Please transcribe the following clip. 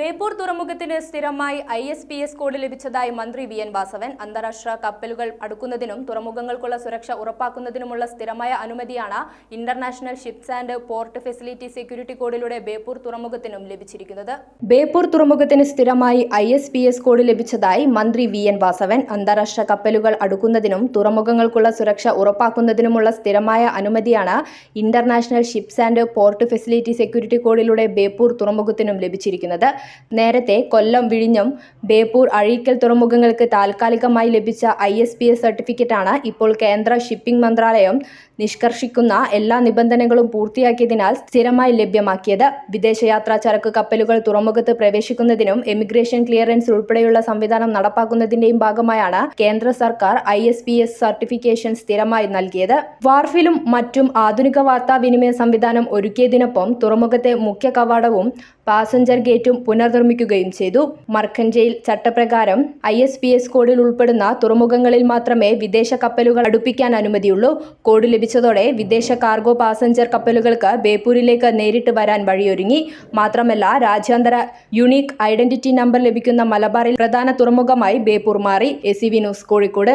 ബേപ്പൂർ തുറമുഖത്തിന് സ്ഥിരമായി I S P S code ലഭിച്ചതായി മന്ത്രി വി എൻ വാസവൻ. അന്താരാഷ്ട്ര കപ്പലുകൾ അടുക്കുന്നതിനും തുറമുഖങ്ങൾക്കുള്ള സുരക്ഷ ഉറപ്പാക്കുന്നതിനുമുള്ള സ്ഥിരമായ അനുമതിയാണ് international ships and port facility security കോഡിലൂടെ Beypore തുറമുഖത്തിനും ലഭിച്ചിരിക്കുന്നത്. ബേപ്പൂർ തുറമുഖത്തിന് സ്ഥിരമായി I S P S code ലഭിച്ചതായി മന്ത്രി വി എൻ വാസവൻ. അന്താരാഷ്ട്ര കപ്പലുകൾ അടുക്കുന്നതിനും തുറമുഖങ്ങൾക്കുള്ള സുരക്ഷ ഉറപ്പാക്കുന്നതിനുമുള്ള സ്ഥിരമായ അനുമതിയാണ് international ships and port facility security കോഡിലൂടെ Beypore തുറമുഖത്തിനും ലഭിച്ചിരിക്കുന്നത്. നേരത്തെ കൊല്ലം വിഴിഞ്ഞം ബേപ്പൂർ അഴീക്കൽ തുറമുഖങ്ങൾക്ക് താൽക്കാലികമായി ലഭിച്ച ഐ എസ് പി എസ് സർട്ടിഫിക്കറ്റാണ് ഇപ്പോൾ കേന്ദ്ര ഷിപ്പിംഗ് മന്ത്രാലയം നിഷ്കർഷിക്കുന്ന എല്ലാ നിബന്ധനകളും പൂർത്തിയാക്കിയതിനാൽ സ്ഥിരമായി ലഭ്യമാക്കിയത്. വിദേശയാത്രാ ചരക്ക് കപ്പലുകൾ തുറമുഖത്ത് പ്രവേശിക്കുന്നതിനും എമിഗ്രേഷൻ ക്ലിയറൻസ് ഉൾപ്പെടെയുള്ള സംവിധാനം നടപ്പാക്കുന്നതിന്റെയും ഭാഗമായാണ് കേന്ദ്ര സർക്കാർ I S P S certification സ്ഥിരമായി നൽകിയത്. വാർഫിലും മറ്റും ആധുനിക വാർത്താവിനിമയ സംവിധാനം ഒരുക്കിയതിനൊപ്പം തുറമുഖത്തെ മുഖ്യ കവാടവും പാസഞ്ചർ ഗേറ്റും പുനർനിർമ്മിക്കുകയും ചെയ്തു. മർക്കഞ്ചയിൽ ചട്ടപ്രകാരം ഐ എസ് പി എസ് കോഡിൽ ഉൾപ്പെടുന്ന തുറമുഖങ്ങളിൽ മാത്രമേ വിദേശ കപ്പലുകൾ അടുപ്പിക്കാൻ അനുമതിയുള്ളൂ. കോഡ് ലഭിച്ചതോടെ വിദേശ കാർഗോ പാസഞ്ചർ കപ്പലുകൾക്ക് ബേപ്പൂരിലേക്ക് നേരിട്ട് വരാൻ വഴിയൊരുങ്ങി. മാത്രമല്ല രാജ്യാന്തര യുണീക്ക് ഐഡന്റിറ്റി നമ്പർ ലഭിക്കുന്ന മലബാറിൽ പ്രധാന തുറമുഖമായി ബേപ്പൂർ മാറി. A C V news Kozhikode.